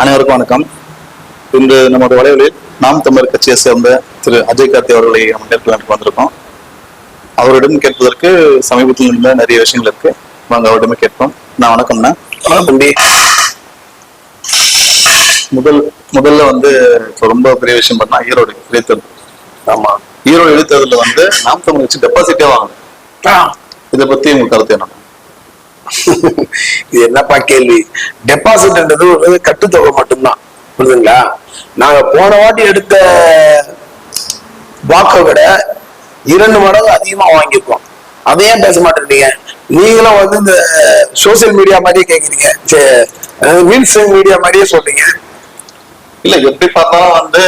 அனைவருக்கும் வணக்கம். இன்று நமது வலைவலில் நாம் தமிழர் கட்சியை சேர்ந்த திரு அஜய் கார்த்தி அவர்களை நம்ம நேர்காணலுக்கு வந்திருக்கோம். அவரிடம் கேட்பதற்கு சமீபத்தில் இருந்த நிறைய விஷயங்கள் இருக்கு. வாங்க அவரிடமே கேட்போம். நான் வணக்கம்ண்ணா. தம்பி. முதல் முதல்ல வந்து இப்போ ரொம்ப பெரிய விஷயம் பண்ணா ஈரோடு இடைத்தேர்தல். ஆமா. ஈரோடு இடைத்தேர்தலில் வந்து நாம் தமிழ் கட்சி டெபாசிட்டே வாங்கணும் இதை பத்தி உங்க கருத்து என்ன? இது என்னப்பா கேள்வி? டெபாசிட்ன்றது ஒரு கட்டுத்தொகை மட்டும்தான். புரியுதுங்களா? நாங்க போன வாட்டி எடுத்த வாக்கை விட இரண்டு மடங்கு அதிகமா வாங்கியிருக்கோம். அதை ஏன் பேச மாட்டேன்றீங்க நீங்களும் வந்து இந்த சோசியல் மீடியா மாதிரியே கேக்குறீங்க. மீன்ஸ் மீடியா மாதிரியே சொல்றீங்க. இல்ல எப்படி பார்த்தாலும் வந்து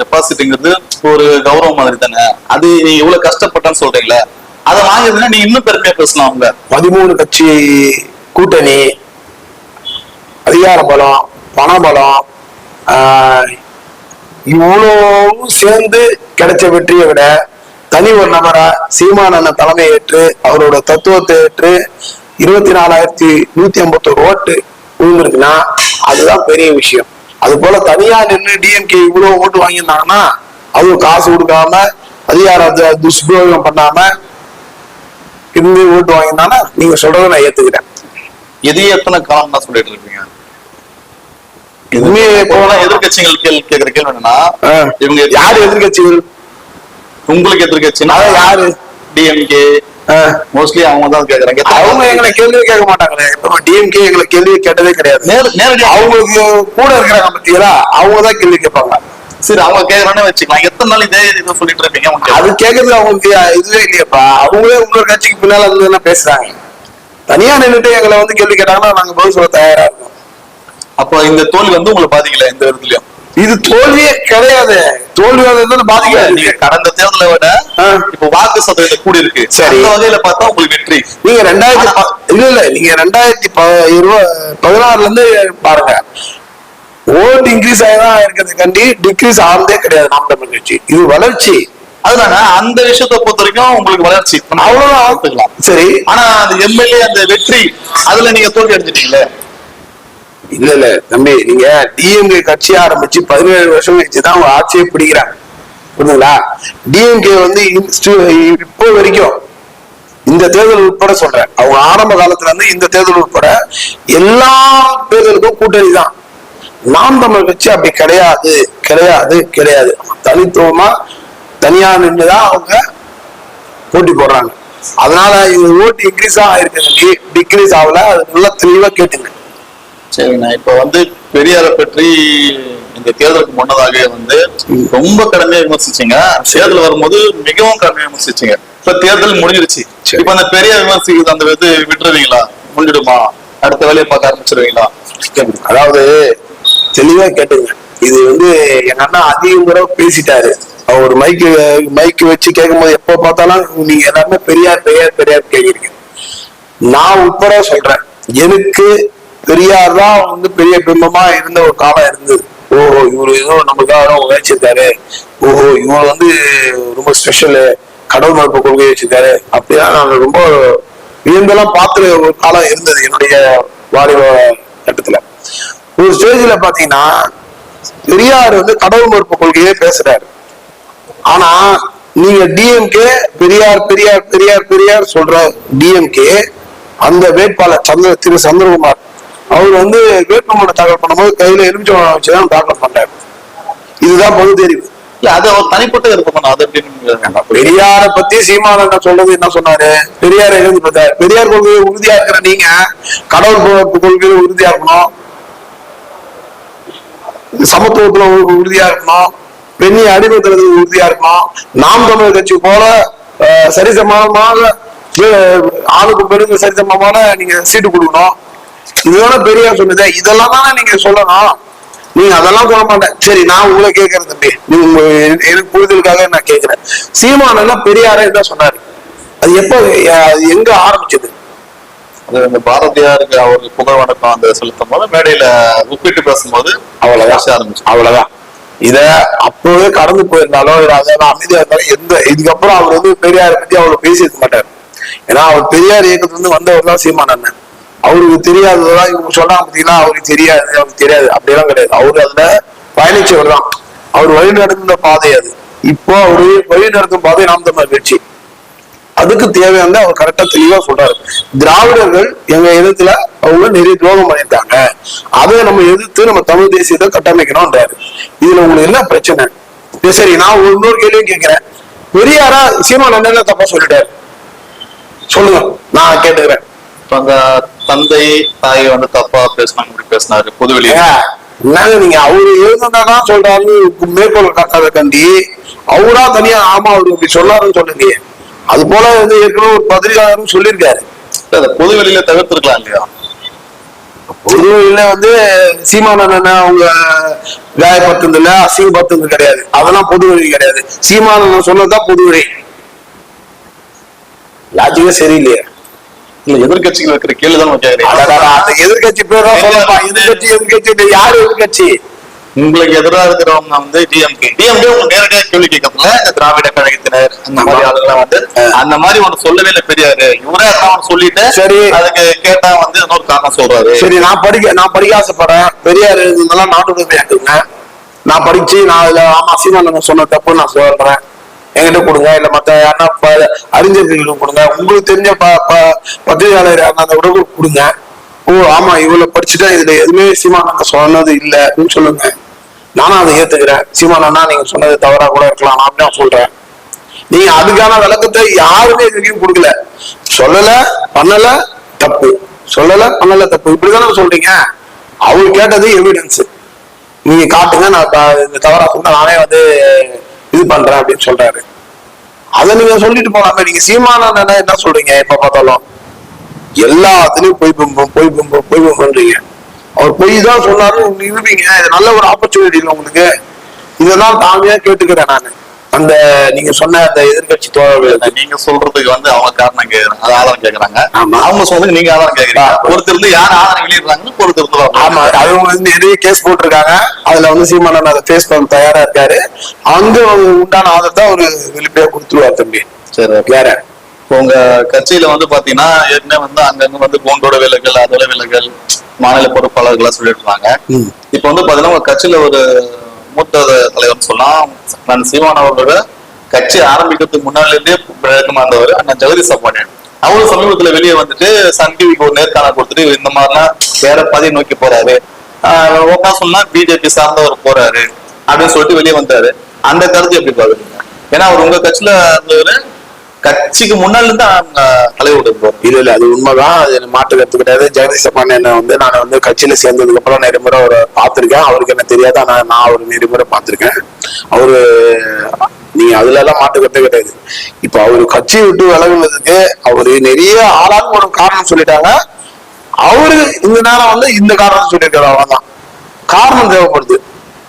டெபாசிட்ங்கிறது ஒரு கௌரவம் மாதிரி தானே? அது நீ எவ்வளவு கஷ்டப்பட்டேன்னு சொல்றீங்களே? அதை வாங்கிருந்தா நீ இன்னும் பெருமையா பேசலாம் அவங்க. பதிமூணு கட்சி கூட்டணி அதிகார பலம் பண பலம் இவ்வளவும் சேர்ந்து கிடைச்ச வெற்றியை விட தனி ஒரு நபரா சீமானண்ண தலைமை ஏற்று அவரோட தத்துவத்தை ஏற்று இருபத்தி நாலாயிரத்தி நூத்தி ஐம்பத்தோரு ஓட்டு விழுந்திருக்குன்னா அதுதான் பெரிய விஷயம். அது போல தனியா நின்று டிஎம்கே இவ்வளவு ஓட்டு வாங்கியிருந்தாங்கன்னா அதுவும் காசு கொடுக்காம அதிகார துஷ்பிரயோகம் பண்ணாம இருந்து ஓட்டு வாங்கினானா நீங்க சொல்றதை நான் ஏத்துக்கிறேன். எதையே எத்தனை காலம் தான் சொல்லிட்டு இருப்பீங்க உண்மையை போனா போனா எதிர்கட்சிகள் கேள்வி கேக்குற கேள்வி என்னன்னா. இவங்க யார் எதிர்கட்சிகள் உங்களுக்கு எதிர்கட்சினா யாரு? டிஎம்கே மோஸ்ட்லி அவங்க தான் கேக்குறாங்க அவங்க எங்களை கேள்வி கேட்க மாட்டாங்களே. இப்போ டிஎம்கே எங்களை கேள்வி கேட்டதே கிடையாது. நேர- நேரடியா அவங்களுக்கு கூட இருக்கிறாங்க பத்தியலா அவங்க தான் கேள்வி கேட்பாங்க. சரி அவங்க கேக்குறான்னு வச்சுக்கலாம். எத்தனை நாள் இதே இதை சொல்லிட்டு இருப்பீங்க? அது கேட்கறது அவங்களுக்கு இதுவே இல்லையாப்பா. அவங்களே இன்னொரு கட்சிக்கு பின்னால இருந்து என்ன பேசுறாங்க? தனியா நின்னுட்டு எங்களை வந்து கேள்வி கேட்டாங்கன்னா நாங்க பதில் சொல்ல தயாரா இருக்கோம். அப்போ இந்த தோல்வி வந்து உங்களை பாதிக்கல எந்த விதத்துலயும்? இது தோல்வியே கிடையாது. தோல்வி வந்து பாதிக்காது நீங்க கடந்த தேர்தலை விட. இப்போ வாக்கு சதவீதம் கூடி இருக்கு. சரி. வகையில பார்த்தா உங்களுக்கு வெற்றி. நீங்க ரெண்டாயிரத்தி இல்ல இல்ல நீங்க ரெண்டாயிரத்தி இருவ- பதினாறுல இருந்து பாருங்க. ஓட் இன்க்ரீஸ் ஆகிதான் இருக்கிறதுக்காண்டி டிக்ரீஸ் ஆனதே கிடையாது நாம் தமிழ் கட்சி. இது வளர்ச்சி. அதனால அந்த விஷயத்தை பொறுத்த வரைக்கும் உங்களுக்கு வளர்ச்சி. அவ்வளவுதான். சரி. ஆனா அந்த எம்எல்ஏ அந்த வெற்றி அதுல நீங்க தோல்வி அடைஞ்சிட்டீங்களே இல்ல இல்ல. தம்பி நீங்க டிஎம்கே கட்சி ஆரம்பிச்சு பதினேழு வருஷம் கழிச்சு தான் அவங்க ஆட்சியை பிடிக்கிறாங்க. புரியுதுங்களா டிஎம்கே வந்து இப்போ வரைக்கும் இந்த தேர்தல் உட்பட சொல்றேன். அவங்க ஆரம்ப காலத்துல இருந்து இந்த தேர்தல் உட்பட எல்லா தேர்தலுக்கும் கூட்டணி தான். நாம் தமிழ் கட்சி அப்படி கிடையாது கிடையாது கிடையாது. தனித்துவமா தனியா நின்றுதான் அவங்க போட்டி போடுறாங்க. அதனால இது ஓட்டு இன்க்ரீஸ் ஆயிருக்கு. டிக்ரீஸ் ஆகல. அது நல்லா தெளிவா கேட்டுங்க. சரிண்ணா இப்ப வந்து பெரியாரை பற்றி இந்த தேர்தலுக்கு முன்னதாக வந்து ரொம்ப கடுமையா விமர்சிச்சீங்க. தேர்தல் வரும்போது மிகவும் கடுமையா விமர்சிச்சீங்க. இப்ப தேர்தல் முடிஞ்சிருச்சு. சரி. இப்ப அந்த பெரியார் விமர்சிக்கிறது அந்த இது விட்டுருவீங்களா? முடிஞ்சிடுமா? அடுத்த வேலையை பார்க்க ஆரம்பிச்சிருவீங்களா? அதாவது தெளிவா கேட்டுங்க. இது வந்து எங்க அண்ணா அதிக முறை பேசிட்டாரு. அவர் மைக்கு மைக்கு வச்சு கேட்கும்போது எப்போ பார்த்தாலும் நீங்க எல்லாருமே பெரியார் பெரியார் பெரியார் கேக்குறீங்க. நான் உட்பட சொல்றேன். எனக்கு பெரியார் தான் வந்து பெரிய பிம்பமா இருந்த ஒரு காலம் இருந்தது. ஓஹோ இவரு ஏதோ நமக்காக உழைச்சிருக்காரு. ஓஹோ இவர் வந்து ரொம்ப ஸ்பெஷலு கடவுள் மறுப்பு கொள்கை வச்சிருக்காரு. அப்படிதான் நான் ரொம்ப வியந்தெல்லாம் பார்த்து ஒரு காலம் இருந்தது. என்னுடைய வாலிப கட்டத்துல. ஒரு ஸ்டேஜ்ல பாத்தீங்கன்னா பெரியார் வந்து கடவுள் மறுப்பு கொள்கையே பேசுறாரு. ஆனா நீங்க டிஎம்கே பெரியார் பெரியார் பெரியார் பெரியார் சொல்ற டிஎம்கே அந்த வேட்பாளர் சந்திர திரு சந்திரகுமார் அவர் வந்து வேட்புமனு தாக்கல் பண்ணும்போது கையில எலுமிச்சம் வச்சுதான் தாக்கல் பண்றாரு. இதுதான் பொது தெரிவு. அது தனிப்பட்ட விருப்பம் அது எப்படின்னு பெரியார பத்தி சீமானந்த சொல்றது என்ன சொன்னாரு? பெரியார் எழுதி பார்த்தாரு பெரியார் கொள்கை உறுதியா இருக்கிற நீங்க கடவுள் கொள்கையில உறுதியா இருக்கணும் சமத்துவத்துல உறுதியா இருக்கணும் பெண்ணி அடிமைத்தனத்துக்கு உறுதியா இருக்கணும் நாம் தமிழர் கட்சி போல சரிசமமாக ஆளுக்கு அஹ், பெருக்கு சரிசமமான நீங்க சீட்டு கொடுக்கணும். இதோட பெரியார் சொன்னது. இதெல்லாம் தானே நீங்க சொல்லணும். நீங்க அதெல்லாம் சொல்ல மாட்டேன். சரி நான் உங்களை கேட்கறேன் தம்பி. நீங்க எனக்கு புரிதலுக்காக நான் கேட்கிறேன். சீமானெல்லாம் பெரியாரே தான் சொன்னாரு. அது எப்போ அது எங்க ஆரம்பிச்சது? அது இந்த பாரதியாருக்கு அவருக்கு புகழ் வணக்கம் அந்த செலுத்தும் போது மேடையில ஒப்பிட்டு பேசும்போது அவ்வளவுதான். பேச ஆரம்பிச்சு அவ்வளவுதான். இத அப்பவே கடந்து போயிருந்தாலும் அமைதியா இருந்தாலும் எந்த இதுக்கப்புறம் அவர் வந்து பெரியாரை பத்தி அவ்வளவு பேசியிருக்க மாட்டார். ஏன்னா அவர் பெரியார் இயக்கத்துல இருந்து வந்தவர் தான் சீமான் அண்ணன். அவருக்கு தெரியாததான் இவங்க சொல்றாங்க பார்த்தீங்கன்னா அவருக்கு தெரியாது அவருக்கு தெரியாது. அப்படியெல்லாம் கிடையாது. அவரு அதுல பயணிச்சவர் தான். அவர் வழி நடந்த பாதை அது. இப்போ அவரு வழி நடத்தும் பாதை நாம் தமிழர் கட்சி அதுக்கு தேவையான அவர் கரெக்டா தெளிவா சொல்றாரு. திராவிடர்கள் எங்க எதிர்த்துல அவங்க நிறைய துரோகம் பண்ணியிருக்காங்க அதை நம்ம எதிர்த்து நம்ம தமிழ் தேசியத்தை கட்டமைக்கணும்ன்றாரு. இதுல உங்களுக்கு என்ன பிரச்சனை? சரி நான் ஒரு இன்னொரு கேள்வியும் கேட்கிறேன். பெரியாரா சீமான் என்ன தப்பா சொல்லிட்டாரு. சொல்லுங்க நான் கேட்டுக்கிறேன். இப்ப அந்த தந்தை தாயை வந்து தப்பா பேசினாங்க இப்படி பேசினாரு ஏங்க, என்னங்க நீங்க? அவரு எழுதுனதான் சொல்றாரு. மேற்கோள் காட்டாத கண்டி. அவரா தனியா ஆமா அவரு இப்படி சொல்லாருன்னு சொல்லுங்க. அது போல வந்து ஏற்கனவே ஒரு பத்திரிகையாளரும் சொல்லியிருக்காரு. அதை பொதுவெளியில தவிர்த்திருக்கலாம் இல்லையா? பொதுவெளியில வந்து சீமானந்தன் அவங்க காயப்படுத்துறது இல்ல அசிங்கப்படுத்துறது கிடையாது. அதெல்லாம் பொதுவெளி கிடையாது. சீமானந்தன் சொன்னதுதான் பொதுவெளி லாஜிக்கே சரியில்லையே. இல்ல எதிர்கட்சிகள் வைக்கிற கேள்வி தான் கேக்குறீங்க அடடடா, அந்த எதிர்கட்சி பேரா சொல்லப்பா. எதிர்கட்சி எதிர்கட்சி யாரு எதிர்கட்சி? உங்களுக்கு எதிராக இருக்கிறவங்க வந்து டிஎம்கே டிஎம்கே உங்க நேரடியாக கேள்வி கேட்கறதுல இந்த திராவிட கழகத்தினர் அந்த மாதிரி. ஆளுங்களாம் வந்து அந்த மாதிரி ஒண்ணு சொல்லவே இல்லை பெரியாரு. இவரே அதான் சொல்லிட்டு சரி. அதுக்கு கேட்டா வந்து இன்னொரு காரணம் சொல்றாரு. சரி நான் படிக்க நான் படிக்க ஆசைப்படுறேன். பெரியார் இதெல்லாம் நாட்டுடைமையாக்குங்க நான் படிச்சு நான் இதுல ஆமா சீமானந்தன் சொன்ன தப்பு நான் சொல்றேன். என்கிட்ட கொடுங்க இல்ல மத்த யாருன்னா அறிஞர்களுக்கு கொடுங்க. உங்களுக்கு தெரிஞ்ச பத்திரிகையாளர் அந்த கூட கொடுங்க. ஓ ஆமா இவ்வளவு படிச்சுட்டா இதுல எதுவுமே சீமானந்தன் சொன்னது இல்ல அப்படின்னு சொல்லுங்க. நானும் அதை ஏத்துக்கிறேன். சீமானந்தா நீங்க சொன்னது தவறா கூட இருக்கலாம். நான் தான் சொல்றேன். நீங்க அதுக்கான விளக்கத்தை யாருமே எதுக்கும் கொடுக்கல. சொல்லல பண்ணல தப்பு. சொல்லல பண்ணல தப்பு. இப்படிதானே சொல்றீங்க? அவங்க கேட்டது எவிடன்ஸ் நீங்க காட்டுங்க நான் த- இந்த தவறா சொன்னா நானே வந்து இது பண்றேன் அப்படின்னு சொல்றாரு. அதை நீங்க சொல்லிட்டு போலாமே நீங்க சீமான என்ன சொல்றீங்க? எப்ப பார்த்தாலும். எல்லாத்துலயும் பொய் பிம்பம் பொய் பொம்பும் பொய் பொம்புன்றீங்க அவர் பொய் தான் சொன்னாரு. நிரூபிங்க இது நல்ல ஒரு ஆப்பர்ச்சுனிட்டி இல்லை உங்களுக்கு. இதெல்லாம் தாமியா கேட்டுக்கிறேன் நான். அந்த நீங்க சொன்ன அந்த எதிர்கட்சி தோழர்கள் நீங்க சொல்றதுக்கு வந்து அவங்க காரணம் கேக்குறாங்க. ஆதாரம் கேக்குறாங்க. அவங்க சொல்றதுக்கு நீங்க ஆதாரம் கேக்குறீங்க. ஒருத்தர் இருந்து யார் ஆதாரம் வெளியிடுறாங்கன்னு ஒருத்தர் இருந்து ஆமா. அவங்க வந்து நிறைய கேஸ் போட்டிருக்காங்க. அதுல வந்து சீமானன் அதை ஃபேஸ் பண்ண தயாரா இருக்காரு. அங்க உண்டான ஆதரத்தை அவரு வெளிப்படையா கொடுத்துருவார் தம்பி. சரி வேற. உங்க கட்சியில வந்து பாத்தீங்கன்னா ஏற்கனவே வந்து அங்கங்க வந்து கோண்டோட விலகல் அதோட விலகல் மாநில பொறுப்பாளர்கள்லாம் சொல்லிட்டு இருந்தாங்க. இப்போ வந்து பாத்தீங்கன்னா உங்க கட்சியில ஒரு மூத்த தலைவர் சொல்லலாம். நான் சீமான் அவர்களோட கட்சி ஆரம்பிக்கிறதுக்கு முன்னால இருந்தே விளக்கமா இருந்தவர் அண்ணன் ஜெகதீஷ் பாண்டியன் அவரும் சமீபத்துல வெளியே வந்துட்டு சன் டிவிக்கு ஒரு நேர்காணல் கொடுத்துட்டு இந்த மாதிரிலாம் வேற பாதையை நோக்கி போறாரு. ஆஹ் ஓப்பனா சொன்னா பிஜேபி சார்ந்தவர் போறாரு அப்படின்னு சொல்லிட்டு வெளியே வந்தாரு. அந்த கருத்து எப்படி பாக்குறீங்க? ஏன்னா அவர் உங்க கட்சியில இருந்தவரு கட்சிக்கு முன்னால இருந்து அவங்க தலைவர் இருப்பார் இல்ல இல்ல அது உண்மைதான். அது எனக்கு மாற்று கருத்து கிடையாது. ஜெகதீஷ் என்ன வந்து நான் வந்து கட்சியில சேர்ந்ததுக்கு அப்புறம் நெறிமுறை அவரை பார்த்திருக்கேன். அவருக்கு என்ன தெரியாது ஆனா நான் அவர் நெறிமுறை பார்த்திருக்கேன். அவரு நீங்க அதுல எல்லாம் மாற்று கருத்து கிடையாது. இப்ப அவரு கட்சியை விட்டு விலகுனதுக்கு அவரு நிறைய ஆளான ஒரு காரணம் சொல்லிட்டாங்க. அவரு இந்த நேரம் வந்து இந்த காரணம் சொல்லியிருக்காரு அவ்வளவுதான். காரணம் தேவைப்படுது.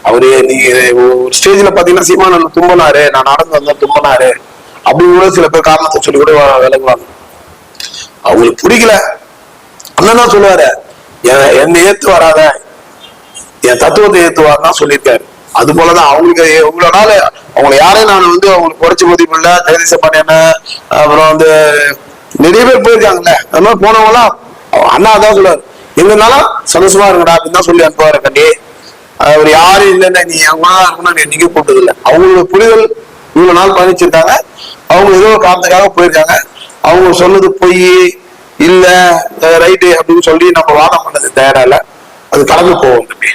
அவரு நீங்க ஒரு ஸ்டேஜ்ல பாத்தீங்கன்னா சீமானன் தும்பினாரு நான் நடந்து வந்தேன் தும்பினாரு. அப்படின்னு கூட சில பேர் காரணத்தை சொல்லி கூட விளங்குவாங்க அவங்களுக்கு பிடிக்கல அண்ணன் தான் சொல்லுவாரு என்னை ஏத்து வராத. என் தத்துவத்தை ஏத்துவார் தான் சொல்லியிருக்காரு. அது போலதான் அவங்களுக்கு இவ்வளவு நாள் அவங்களை யாரையும் நான் வந்து அவங்களுக்கு குறைச்சி மதிப்பு இல்ல ஜெகதீச பாண்டியன் அப்புறம் வந்து நிறைய பேர் போயிருக்காங்கல்ல. அது மாதிரி போனவங்களாம் அண்ணா தான் சொல்லுவாரு. எங்கனாலும் சந்தோஷமா இருக்கடா அப்படின்னு தான் சொல்லி அனுப்புவாரு கண்டி அவர் யாரும் இல்லைன்னா நீ அவங்க தான் இருக்கணும் நீ என்னைக்கும் கூப்பிட்டது இல்லை அவங்களோட புரிதல் இவ்வளவு நாள் பயணிச்சிருக்காங்க அவங்க ஏதோ ஒரு காரணத்துக்காக போயிருக்காங்க. அவங்க சொன்னது பொய் இல்லை ரைட்டு அப்படின்னு சொல்லி நம்ம வாதம் பண்ணது தயாரா இல்ல. அது கடந்து போவோம் தம்பி.